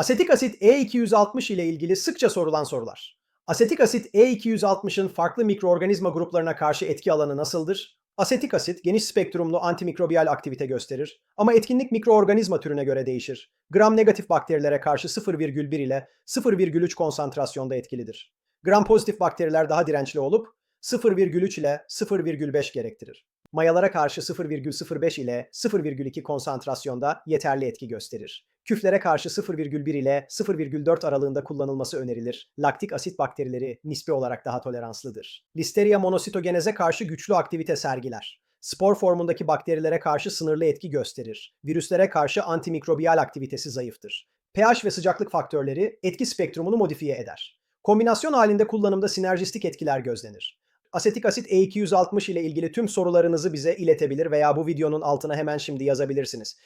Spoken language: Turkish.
Asetik asit E260 ile ilgili sıkça sorulan sorular. Asetik asit E260'ın farklı mikroorganizma gruplarına karşı etki alanı nasıldır? Asetik asit geniş spektrumlu antimikrobiyal aktivite gösterir ama etkinlik mikroorganizma türüne göre değişir. Gram negatif bakterilere karşı 0,1 ile 0,3 konsantrasyonda etkilidir. Gram pozitif bakteriler daha dirençli olup 0,3 ile 0,5 gerektirir. Mayalara karşı 0,05 ile 0,2 konsantrasyonda yeterli etki gösterir. Küflere karşı 0,1 ile 0,4 aralığında kullanılması önerilir. Laktik asit bakterileri nispi olarak daha toleranslıdır. Listeria monositogeneze karşı güçlü aktivite sergiler. Spor formundaki bakterilere karşı sınırlı etki gösterir. Virüslere karşı antimikrobiyal aktivitesi zayıftır. pH ve sıcaklık faktörleri etki spektrumunu modifiye eder. Kombinasyon halinde kullanımda sinerjistik etkiler gözlenir. Asetik asit E260 ile ilgili tüm sorularınızı bize iletebilir veya bu videonun altına hemen şimdi yazabilirsiniz.